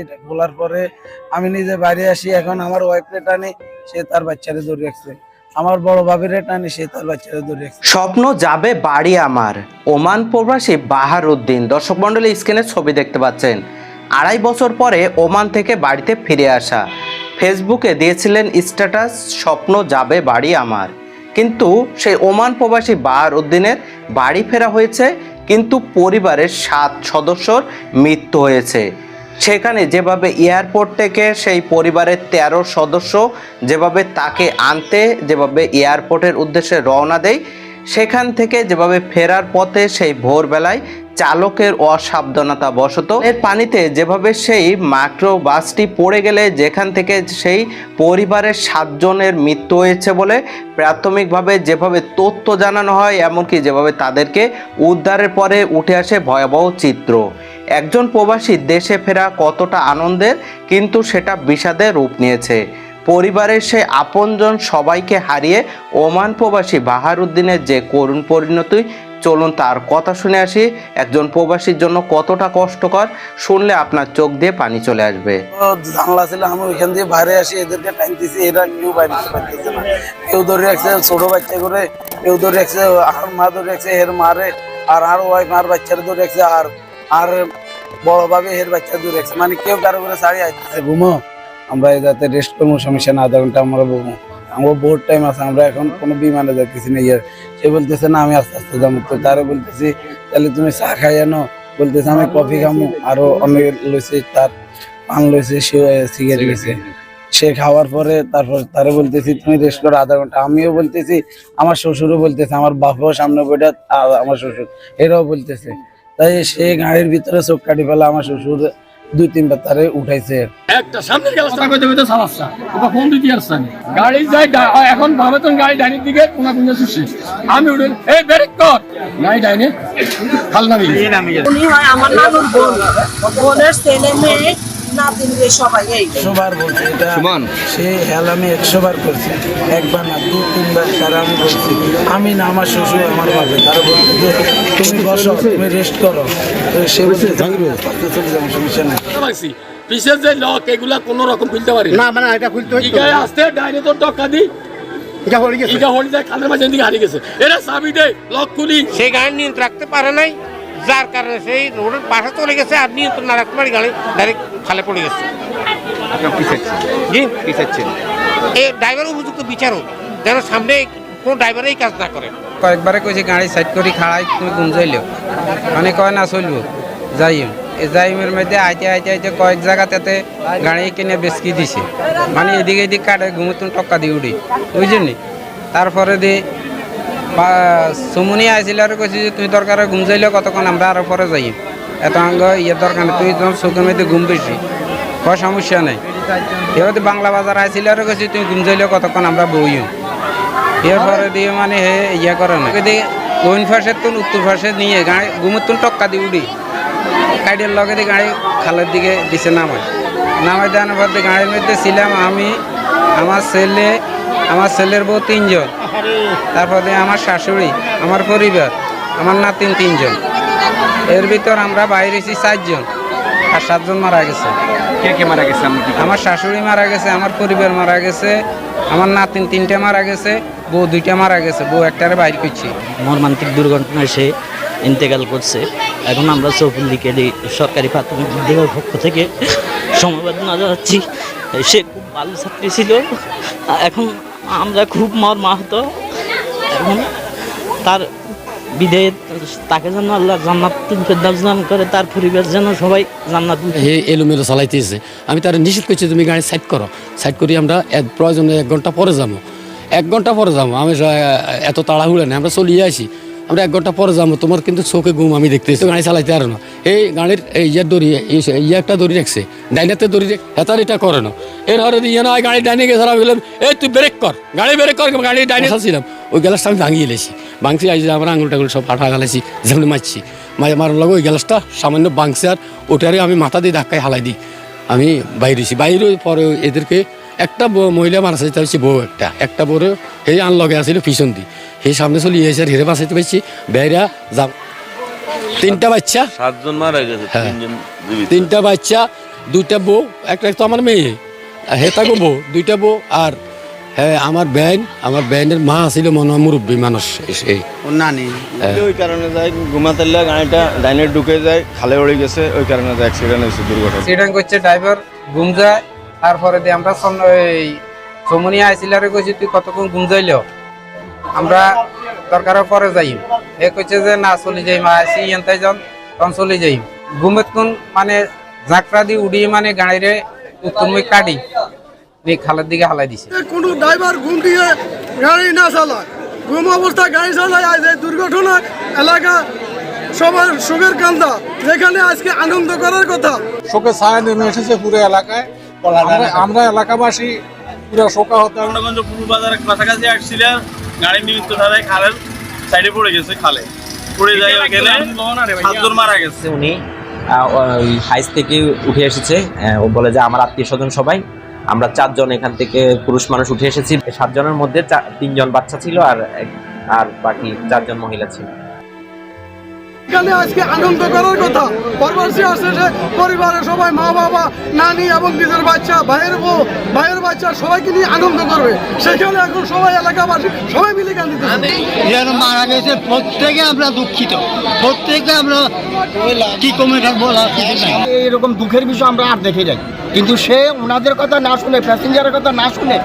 এটা খোলার পরে আমি নিজে বাইরে আসি, এখন আমার ওয়াইফরে টানি, সে তার বাচ্চারে ধরে রাখছে। আমার বড় ভাবিরে টানি, সে তার বাচ্চারে রাখছে। স্বপ্ন যাবে বাড়ি আমার। ওমান প্রবাসী বাহার উদ্দিন দর্শক মন্ডলী স্ক্রিনে ছবি দেখতে পাচ্ছেন। আড়াই বছর পরে ওমান থেকে বাড়িতে ফিরে আসা। ফেসবুকে দিয়েছিলেন স্ট্যাটাস, স্বপ্ন যাবে বাড়ি আমার। কিন্তু সেই ওমান প্রবাসী বাহার উদ্দিনের বাড়ি ফেরা হয়েছে, কিন্তু পরিবারের সাত সদস্যর মৃত্যু হয়েছে। সেখানে যেভাবে এয়ারপোর্ট থেকে সেই পরিবারের তেরো সদস্য যেভাবে তাকে আনতে, যেভাবে এয়ারপোর্টের উদ্দেশ্যে রওনা দেয়, সেখান থেকে যেভাবে ফেরার পথে সেই ভোরবেলায় চালকের অসাবধানতা বশত এর পানিতে যেভাবে সেই মাইক্রো বাসটি পড়ে গেলে যেখান থেকে সেই পরিবারের সাতজনের মৃত্যু হয়েছে বলে প্রাথমিকভাবে যেভাবে তথ্য জানানো হয়, এমনকি যেভাবে তাদেরকে উদ্ধারের পরে উঠে আসে ভয়াবহ চিত্র। একজন প্রবাসী দেশে ফেরা কতটা আনন্দের, কিন্তু সেটা বিষাদে রূপ নিয়েছে। পরিবারের সে আপনজন সবাইকে হারিয়ে ওমান প্রবাসী বাহারুদ্দিনের যে করুণ পরিণতি চলুন তার কথা শুনে আসি। একজন প্রবাসীর জন্য কতটা কষ্টকর, শুনলে আপনার চোখ দিয়ে পানি চলে আসবে। জানলা ছিল, আমি ওইখান দিয়ে বাইরে আসি, এদেরকে টাইমতেছি এরা কেউ বাইরে পারতেছে না। কেউ ধরে রাখছে ছোট বাচ্চা করে, কেউ ধরে রাখছে, আর মা ধরে রাখছে এর মারে, আর আর ওয়াইফ আর বাচ্চারা ধরে রাখছে, আর আর বড় ভাবে এর বাচ্চা ধরে রাখছে। মানে কেউ কারও করে সারি আসতেছে। ঘুমো আমরা যাতে রেস্ট করব, সমস্যা না, আধা ঘণ্টা আমরা ঘুমো আমার বহুত টাইম আছে আমরা এখন কোনো বিমানে যাইতেছি না ইয়ে সে বলতেছে না আমি আস্তে আস্তে যাব। তো তারে বলতেছি তাহলে তুমি চা খাই আনো বলতেছে আমি কফি খামু। আরও অনেক লইছে তার পান লইছে সে সিগারেট লইছে। সে খাওয়ার পরে তারপর তারে বলতেছি তুমি রেস্ট করো আধা ঘণ্টা। আমিও বলতেছি আমার শ্বশুরও বলতেছে আমার বাপও সামনে বইটা আমার শ্বশুর। এরাও বলতেছে। তাই সে গাড়ির ভিতরে চোখ কাটি ফেলা আমার শ্বশুর দুই তিনবার তারে উঠাইছে। একটা সামনের গ্যাসটা কইতে কইতে সমস্যা ওটা ফোন দিতে আসছে না। গাড়ি যায় এখন ভাবে তো গাড়ি ডাইনের দিকে কোনা কোনা সুসি আমি উঠে এই ব্রেক কর। নাই ডাইনে খাল নামি উনি হয় আমার নানুর বোন। বোনের ছেলে মেয়ে নাতিন রে সবাই এই। একশো বার বলছে এটা সে হেল আমি একশো বার করছি। একবার না দু তিনবার তারা আমি বলছি আমি না আমার শ্বশুর আমার বাবা তারা বলছে যে তুমি বসো তুমি রেস্ট করো। তো সে বলছে আস্তে চলে যাব সমস্যা নেই। পাইছি যে লক এগুলা কোনো রকম খুলতে পারি না। মানে এটা খুলতে ইগায় আসতে ডাইনে তো টক্কা দি এটা হয়ে গেছে। ইগা হলি যায় খালের মাঝে দিকে হারিয়ে গেছে। এরা চাবি দে লক খুলি। সেই গাড়ি নিয়ন্ত্রণ রাখতে পারে নাই। যার কারণে সেই রোডের পাশে চলে গেছে আর নিয়ন্ত্রণ না রাখতে পারি গাড়ি ডাইরেক্ট খালে পড়ে গেছে। জি? এই ড্রাইভার উপযুক্ত বিচারক যেন সামনে কোনো ড্রাইভারই কাজ না করে। কয়েকবারে কইছে গাড়ি সাইড করি খাড়াই তুমি গুম যাইলেও মানে কয় না চলবো যাইম। এই যাইমের মধ্যে আইতে আইতে আইতে কয়েক জায়গাতে গাড়ি কিনে বেসকি দিছে। মানে এদিকে এদিকে কাটে ঘুমতুন টক্কা দিয়ে উঠি। বুঝলি তারপরে দি সুমনি আইছিল আর কইছি যে তুই দরকার ঘুম যাইলেও কতক্ষণ আমরা আরও পরে যাইম এত আঙ্গ ইয়ে দরকার তুই তোমার চোখের মধ্যে ঘুম বেশি কয় সমস্যা নেই। এবার বাংলা বাজার আইছিল আর কইছি তুই ঘুম যাইলেও কতক্ষণ আমরা বইম এরপরে দিয়ে মানে হে ইয়া করে না কোন ফাঁসের তুন উত্তর ফাঁসে নিয়ে? গাড়ি ঘুমের তুন টক্কা দিয়ে উড়ি কাইডের লগে দিয়ে গাড়ি খালের দিকে দিছে নামাই। নামাই দেওয়ার পর গাড়ির মধ্যে ছিলাম আমি আমার ছেলে আমার ছেলের বউ তিনজন। তারপর আমার শাশুড়ি আমার পরিবার আমার নাতিন তিনজন। এর ভিতর আমরা বাইরেছি চারজন আর সাতজন মারা গেছে। কে কে মারা গেছে? আমার শাশুড়ি মারা গেছে আমার পরিবার মারা গেছে আমার নাতিন তিনটা মারা গেছে বউ দুইটা মারা গেছে বউ একটারে বাইর করছি। মর্মান্তিক দুর্ঘটনায় সে ইন্তেকাল করছে। এখন আমরা চৌকুল দিকে সরকারি প্রাথমিক বিদ্যালয়ের পক্ষ থেকে সমবেদনা জানাচ্ছি। সে খুব ভালো ছাত্রী ছিল। এখন আমরা খুব মর্মাহত। এখন তার বিধেয় তাকে যেন আল্লাহ জান্নাত দান করে, তার পরিবার যেন সবাই জান্নাত হে এলোমেলো চালাইতেছে। আমি তার নিষেধ করছি, তুমি গাড়ি সাইড করো। সাইড করি আমরা প্রয়োজনে এক ঘণ্টা পরে যাব। এক ঘণ্টা পরে যাব। আমি এত তাড়াহুড়া নেই, আমরা চলিয়ে আসি। আমরা এক ঘণ্টা পরে যাব তোমার কিন্তু চোখে ঘুম আমি দেখতেছি। গাড়ি চালাইতে পারো না। এই গাড়ির এই ইয়ার দড়ি ইয়ে একটা দড়ি রাখছে ডাইনাতে দড়ি রেখ- হেতার এটা করে না। এর হরে দিয়ে না গাড়ি ডাইনে গেছে বললাম এই তুই ব্রেক কর গাড়ি ব্রেক কর গাড়ি ডাইনে ছিলাম ওই গ্যালাসটা আমি ভাঙিয়ে এলেছি ভাঙছি আই যে আমরা আঙুল টাঙুল সব আঠা গালাইছি যেমন মারছি। মাঝে মারার লগে ওই গ্যালাসটা সামান্য ভাঙছে আর ওটারে আমি মাথা দিয়ে ধাক্কায় হালাই দিই। আমি বাইরেছি বাইরে পরে এদেরকে একটা মহিলা মারা চাইতে বউ একটা। একটা বউরে এই আনলগে আসছিল পিছন দি সেই সামনে চলে এসে হেরে বাঁচাইতে পারছি বেড়া যা তিনটা বাচ্চা। সাতজন মারা গেছে হ্যাঁ। তিনজন জীবিত। তিনটা বাচ্চা দুইটা বউ একটা তো আমার মেয়ে। আর হেতাগো বউ দুইটা বউ। আর হ্যাঁ আমার ব্যান আমার ব্যানের মা ছিল মনে হয় মুরব্বী মানুষ। এই। ওই কারণে যায় ঘুমাতে গাড়িটা ডাইনে ঢুকে যায় খালে উড়ে গেছে ওই কারণে যায় অ্যাক্সিডেন্ট হয়েছে দুর্ঘটনা। অ্যাক্সিডেন্ট করছে ড্রাইভার ঘুম যায় তারপরে দিয়ে আমরা সন- এই সমনি আইসিলারে কইছি তুই কতক্ষণ ঘুম যাইল? আমরা দরকারের পরে যাই। এ কইছে যে না চলে যাই মা আসি এনতাই যান তখন চলে যাই। ঘুমেত কোন মানে ঝাঁকড়া দিয়ে উড়িয়ে মানে গাড়িরে উত্তরমুখ কাটি। দিয়ে খালের দিকে হালাই দিছে। কোনো ড্রাইভার ঘুম দিয়ে গাড়ি না চালায়। ঘুম অবস্থা গাড়ি চালায় আজ এই দুর্ঘটনা এলাকা সবার সুখের কান্দা। যেখানে আজকে আনন্দ করার কথা। শোকে ছায়া নেমে এসেছে পুরো এলাকায়। আমরা- আমরা এলাকাবাসী পুরো শোকা হতাম পূর্ব বাজারের কাছাকাছি আসছিলেন গাড়ি নিমিত্ত ধারায় খালের সাইডে পড়ে গেছে খালে। পড়ে যায় গেলে সাতজন মারা গেছে। উনি হাইস থেকে উঠে এসেছে। ও বলে যে আমার আত্মীয় স্বজন সবাই আমরা চারজন এখান থেকে পুরুষ মানুষ উঠে এসেছি। সাতজনের মধ্যে তিনজন বাচ্চা ছিল আর আর বাকি চারজন মহিলা ছিল। এখানে আজকে আনন্দ করার কথা। পরবাসী আসছে যে পরিবারের সবাই মা বাবা নানি এবং নিজের বাচ্চা ভাইয়ের বউ ভাইয়ের বাচ্চা সবাইকে নিয়ে আনন্দ করবে। সেখানে এখন সবাই এলাকাবাসী সবাই মিলে গান দিতে যারা মারা গেছে প্রত্যেকে আমরা দুঃখিত। প্রত্যেকে আমরা কি কমে বলা এরকম দুঃখের বিষয় আমরা আর দেখে যাই। কিন্তু সে ওনাদের কথা না শুনে প্যাসেঞ্জারের কথা না শুনে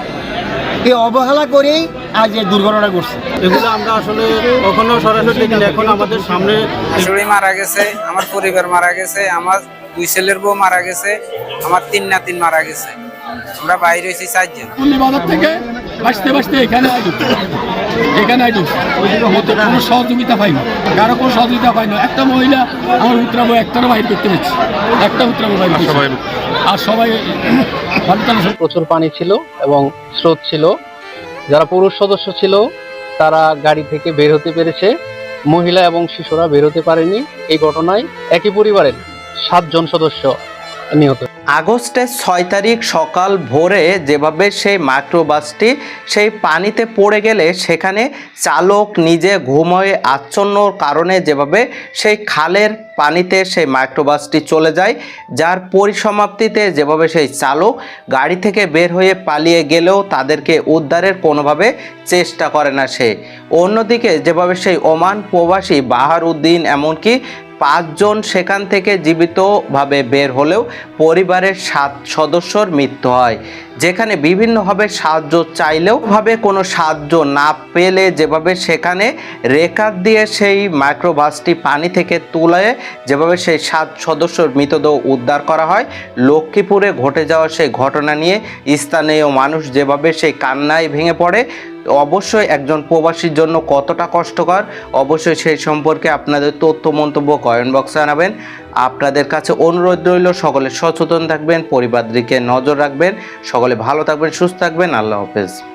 এই অবহেলা করেই আজ এই দুর্ঘটনা ঘটছে। এগুলো আমরা আসলে কখনো সরাসরি দেখিনি এখন আমাদের সামনে শাশুড়ি মারা গেছে আমার পরিবার মারা গেছে আমার দুই ছেলের বউ মারা গেছে আমার তিন নাতিন মারা গেছে। আমরা বাইরে হয়েছি চারজন। বাজার থেকে বাঁচতে বাঁচতে এখানে আইডি এখানে আইডি কোনো সহযোগিতা পাইনি। কারও কোনো সহযোগিতা পাইনি। একটা মহিলা আমার উত্তরাবো একটারও বাইর করতে পেরেছি। একটা উত্তরাবো বাইর করতে আর সবাই প্রচুর পানি ছিল এবং স্রোত ছিল। যারা পুরুষ সদস্য ছিল, তারা গাড়ি থেকে বের হতে পেরেছে। মহিলা এবং শিশুরা বের হতে পারেনি। এই ঘটনায় একই পরিবারের সাতজন সদস্য। নিহত। আগস্টের ছয় তারিখ সকাল ভোরে যেভাবে সেই মাইক্রোবাসটি সেই পানিতে পড়ে গেলে সেখানে চালক নিজে ঘুমোয় আচ্ছন্নর কারণে যেভাবে সেই খালের পানিতে সেই মাইক্রোবাসটি চলে যায়, যার পরিসমাপ্তিতে যেভাবে সেই চালক গাড়ি থেকে বের হয়ে পালিয়ে গেলেও তাদেরকে উদ্ধারের কোনোভাবে চেষ্টা করে না সে। অন্যদিকে যেভাবে সেই ওমান প্রবাসী বাহার উদ্দিন এমনকি পাঁচজন সেখান থেকে জীবিতভাবে বের হলেও পরিবারের সাত সদস্যর মৃত্যু হয়। যেখানে বিভিন্নভাবে সাহায্য চাইলেও ভাবে কোনো সাহায্য না পেলে যেভাবে সেখানে রেকার দিয়ে সেই মাইক্রোবাসটি পানি থেকে তুলে যেভাবে সেই সাত সদস্যর মৃতদেহ উদ্ধার করা হয়, লক্ষ্মীপুরে ঘটে যাওয়া সেই ঘটনা নিয়ে স্থানীয় মানুষ যেভাবে সেই কান্নায় ভেঙে পড়ে অবশ্যই একজন প্রবাসীর জন্য কতটা কষ্টকর, অবশ্যই সেই সম্পর্কে আপনাদের তথ্য মন্তব্য কমেন্ট বক্সে জানাবেন। আপনাদের কাছে অনুরোধ রইল, সকলে সচেতন থাকবেন পরিবার দিকে নজর রাখবেন। সকলে ভালো থাকবেন, সুস্থ থাকবেন। আল্লাহ হাফেজ।